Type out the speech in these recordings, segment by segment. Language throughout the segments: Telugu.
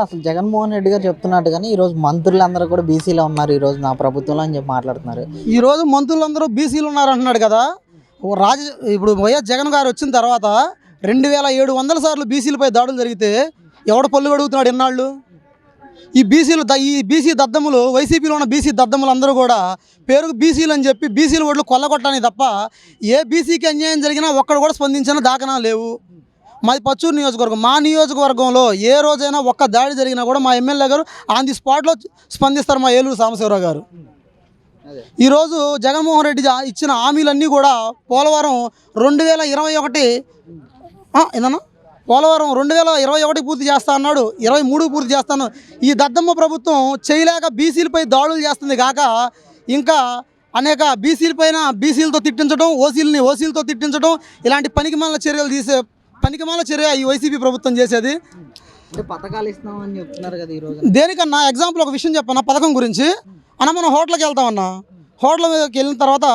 అసలు జగన్మోహన్ రెడ్డి గారు చెప్తున్నట్టు కానీ ఈ రోజు మంత్రులందరూ కూడా బీసీలో ఉన్నారు ఈరోజు నా ప్రభుత్వంలో అని చెప్పి మాట్లాడుతున్నారు. ఈ రోజు మంత్రులందరూ బీసీలు ఉన్నారు అంటున్నాడు కదా. ఓ రాజ ఇప్పుడు వైఎస్ జగన్ గారు వచ్చిన తర్వాత రెండు వేల ఏడు వందల సార్లు బీసీలపై దాడులు జరిగితే ఎవడ పళ్ళు అడుగుతున్నాడు ఎన్నాళ్ళు ఈ బీసీలు ఈ బీసీ దద్దములు వైసీపీలో ఉన్న బీసీ దద్దములు అందరూ కూడా పేరుకు బీసీలు అని చెప్పి బీసీల ఓట్లు కొల్లగొట్టడానికి తప్ప ఏ బీసీకి అన్యాయం జరిగినా ఒక్కడు కూడా స్పందించిన దాఖనా లేవు. మాది పచ్చూరు నియోజకవర్గం. మా నియోజకవర్గంలో ఏ రోజైనా ఒక్క దాడి జరిగినా కూడా మా ఎమ్మెల్యే గారు ఆన్ ది స్పాట్లో స్పందిస్తారు మా ఏలూరు సాంబశివరావు గారు. ఈరోజు జగన్మోహన్ రెడ్డి ఇచ్చిన హామీలన్నీ కూడా పోలవరం రెండు వేల ఇరవై ఒకటి ఏదన్నా? పోలవరం రెండు వేల ఇరవై ఒకటి పూర్తి చేస్తా అన్నాడు ఇరవై మూడు పూర్తి చేస్తాను ఈ దద్దమ్మ ప్రభుత్వం చేయలేక బీసీలపై దాడులు చేస్తుంది కాక ఇంకా అనేక బీసీలపైన బీసీలతో తిట్టించడం ఓసీలని ఓసీలతో తిట్టించడం ఇలాంటి పనికిమాల చర్యలు తీసే పనికిమాల చర్య ఈ వైసీపీ ప్రభుత్వం చేసేది. పథకాలు ఇస్తామని చెప్తున్నారు కదా ఈ రోజు. దేనికన్నా ఎగ్జాంపుల్ ఒక విషయం చెప్పన్నా పథకం గురించి. అన్న మనం హోటల్కి వెళ్తామన్నా హోటల్ మీదకి వెళ్ళిన తర్వాత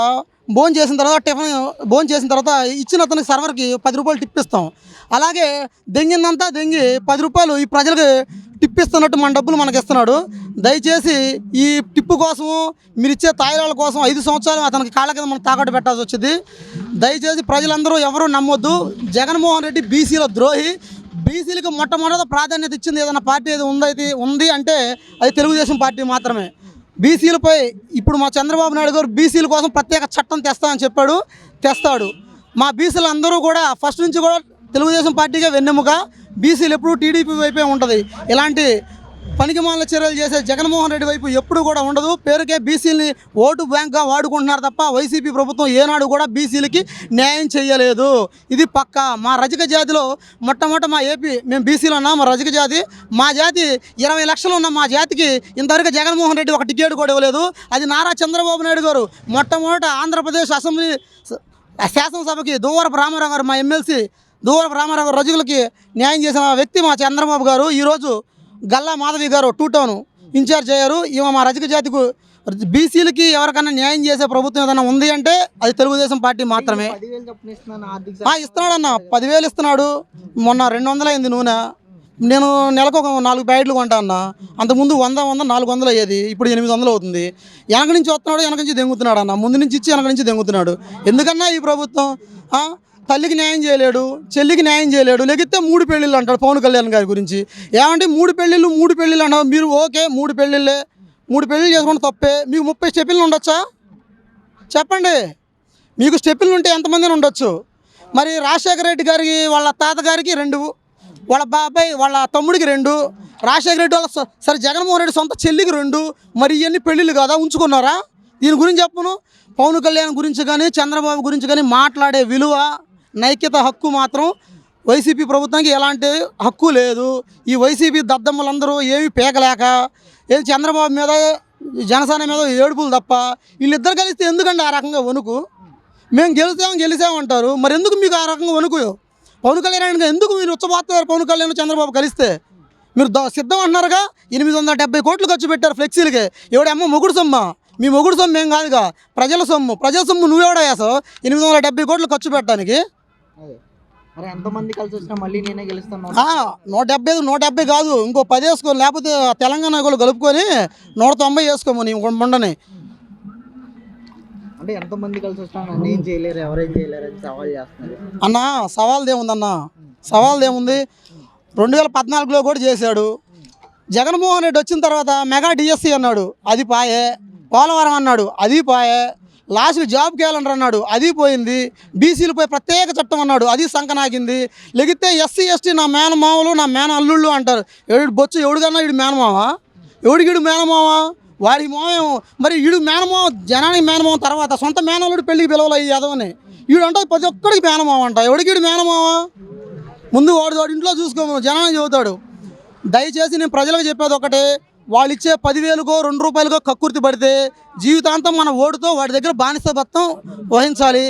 భోజనం చేసిన తర్వాత టిఫిన్ భోజనం చేసిన తర్వాత ఇచ్చిన అతనికి సర్వర్కి పది రూపాయలు టిప్ ఇస్తాం. అలాగే దెంగిందంతా దెంగి పది రూపాయలు ఈ ప్రజలకు టిప్ ఇస్తున్నట్టు మన డబ్బులు మనకి ఇస్తున్నాడు. దయచేసి ఈ టిప్పు కోసం మీరు ఇచ్చే తాయిలాల కోసం ఐదు సంవత్సరాలు అతనికి కాళ్ళ కింద మనం తాకట్టు పెట్టాల్సి వచ్చింది. దయచేసి ప్రజలందరూ ఎవరూ నమ్మొద్దు. జగన్మోహన్ రెడ్డి బీసీల ద్రోహి. బీసీలకు మొట్టమొదట ప్రాధాన్యత ఇచ్చింది ఏదైనా పార్టీ ఏది ఉందైతే ఉంది అంటే అది తెలుగుదేశం పార్టీ మాత్రమే. బీసీలపై ఇప్పుడు మా చంద్రబాబు నాయుడు గారు బీసీల కోసం ప్రత్యేక చట్టం తెస్తామని చెప్పాడు తెస్తాడు. మా బీసీలు అందరూ కూడా ఫస్ట్ నుంచి కూడా తెలుగుదేశం పార్టీగా వెన్నెముక బీసీలు ఎప్పుడు టీడీపీ వైపే ఉంటుంది. ఇలాంటి పనికిమాల చర్యలు చేసే జగన్మోహన్ రెడ్డి వైపు ఎప్పుడు కూడా ఉండదు. పేరుకే బీసీలని ఓటు బ్యాంక్గా వాడుకుంటున్నారు తప్ప వైసీపీ ప్రభుత్వం ఏనాడు కూడా బీసీలకి న్యాయం చేయలేదు. ఇది పక్క. మా రజక జాతిలో మొట్టమొదట మా ఏపీ మేము బీసీలో ఉన్నాము మా రజక జాతి. మా జాతి ఇరవై లక్షలు ఉన్న మా జాతికి ఇంతవరకు జగన్మోహన్ రెడ్డి ఒక టికెట్ కూడా ఇవ్వలేదు. అది నారా చంద్రబాబు నాయుడు గారు మొట్టమొదట ఆంధ్రప్రదేశ్ అసెంబ్లీ శాసనసభకి దూవరపు రామారావు గారు మా ఎమ్మెల్సీ దూవరపు రామారావు రజకులకి న్యాయం చేసిన వ్యక్తి మా చంద్రబాబు గారు ఈరోజు గల్లా మాధవి గారు టూ టౌన్ ఇన్ఛార్జ్ అయ్యారు. ఈమె మా రజక జాతికు బీసీలకి ఎవరికైనా న్యాయం చేసే ప్రభుత్వం ఏదైనా ఉంది అంటే అది తెలుగుదేశం పార్టీ మాత్రమే. ఇస్తున్నాడన్న పదివేలు ఇస్తున్నాడు. మొన్న రెండు వందలు అయింది నూనె. నేను నెలకు ఒక నాలుగు ప్యాకెట్లు కొంటా అన్న. అంతకుముందు వంద వంద నాలుగు వందలు అయ్యేది. ఇప్పుడు ఎనిమిది వందలు అవుతుంది. వెనక నుంచి వస్తున్నాడు వెనక నుంచి దెంగుతున్నాడు అన్న. ముందు నుంచి ఇచ్చి వెనక నుంచి దెంగుతున్నాడు. ఎందుకన్నా ఈ ప్రభుత్వం? తల్లికి న్యాయం చేయలేడు చెల్లికి న్యాయం చేయలేడు లేకపోతే మూడు పెళ్ళిళ్ళు అంటాడు పవన్ కళ్యాణ్ గారి గురించి. ఏమంటే మూడు పెళ్ళిళ్ళు మూడు పెళ్ళిళ్ళు అన్నావు మీరు ఓకే మూడు పెళ్ళిళ్ళే. మూడు పెళ్ళిళ్ళు చేసుకుంటే తప్పే. మీకు ముప్పై స్టెపిల్లు ఉండొచ్చా? చెప్పండి. మీకు స్టెప్పులు ఉంటే ఎంతమందిని ఉండొచ్చు? మరి రాజశేఖర రెడ్డి గారికి వాళ్ళ తాతగారికి రెండు వాళ్ళ బాబాయ్ వాళ్ళ తమ్ముడికి రెండు రాజశేఖర రెడ్డి వాళ్ళ సరే జగన్మోహన్ రెడ్డి సొంత చెల్లికి రెండు. మరి ఇవన్నీ పెళ్ళిళ్ళు కదా? ఉంచుకున్నారా? దీని గురించి చెప్పను. పవన్ కళ్యాణ్ గురించి కానీ చంద్రబాబు గురించి కానీ మాట్లాడే విలువ నైక్యత హక్కు మాత్రం వైసీపీ ప్రభుత్వానికి ఎలాంటి హక్కు లేదు. ఈ వైసీపీ దద్దమ్మలందరూ ఏమి పేకలేక ఏది చంద్రబాబు మీద జనసేన మీద ఏడుపులు తప్ప వీళ్ళిద్దరు కలిస్తే ఎందుకండి ఆ రకంగా వణుకు? మేము గెలిచాం గెలిచామంటారు మరి ఎందుకు మీకు ఆ రకంగా వణుకు? పవన్ కళ్యాణ్ ఎందుకు మీరు ఉచ్చబోతున్నారు పవన్ కళ్యాణ్ చంద్రబాబు కలిస్తే? మీరు ద- సిద్ధం అన్నారుగా? ఎనిమిది వందల డెబ్బై కోట్లు ఖర్చు పెట్టారు ఫ్లెక్సీలకి. ఎవడమ్మ మొగుడు సొమ్మ? మీ మొగుడు సొమ్ము ఏం కాదుగా? ప్రజల సొమ్ము. ప్రజల సొమ్ము నువ్వెవడా వేసావు ఎనిమిది వందల డెబ్బై కోట్లు ఖర్చు పెట్టడానికి? నూట డెబ్బై నూట డెబ్బై కాదు. ఇంకో పది వేసుకో లేకపోతే తెలంగాణ కూడా కలుపుకొని నూట తొంభై వేసుకోము నీ మొండని. అంటే ఎంతమంది కలిసి చేయలేరు ఎవరేం చేయలేరు సవాల్ చేస్తున్నారు అన్న సవాల్ది ఏముందన్న? సవాల్ది ఏముంది? రెండు వేల పద్నాలుగులో కూడా చేశాడు. జగన్మోహన్ రెడ్డి వచ్చిన తర్వాత మెగా డిఎస్సి అన్నాడు. అది పాయే. పోలవరం అన్నాడు. అది పాయే. లాస్ట్ జాబ్ క్యాలెండర్ అన్నాడు అది పోయింది. బీసీలపై ప్రత్యేక చట్టం అన్నాడు అది సంకనాగింది. లెగితే ఎస్సీ ఎస్టీ నా మేనమామలు నా మేన అల్లుళ్ళు అంటారు. ఎవడు బొచ్చు ఎవడికన్నా ఇడు మేనమావా ఎవడికిడు మేనమావా వాడి మామేమో మరి వీడు మేనమో జనానికి మేనమామ తర్వాత సొంత మేనల్లుడు పెళ్ళికి పిలవలే ఈ యదవని. వీడు అంటే ప్రతి ఒక్కడికి మేనమామ అంట. ఎవడికి మేనమావా మేనమామ ముందు వాడు వాడి ఇంట్లో చూసుకోమను జనానికి చెబుతాడు. దయచేసి నేను ప్రజలకు చెప్పేది ఒకటే వాళ్ళు ఇచ్చే పదివేలుగో రెండు రూపాయలుగో కక్కుర్తి పడితే జీవితాంతం మన ఓటుతో వాడి దగ్గర బానిస భత్తం వహించాలి.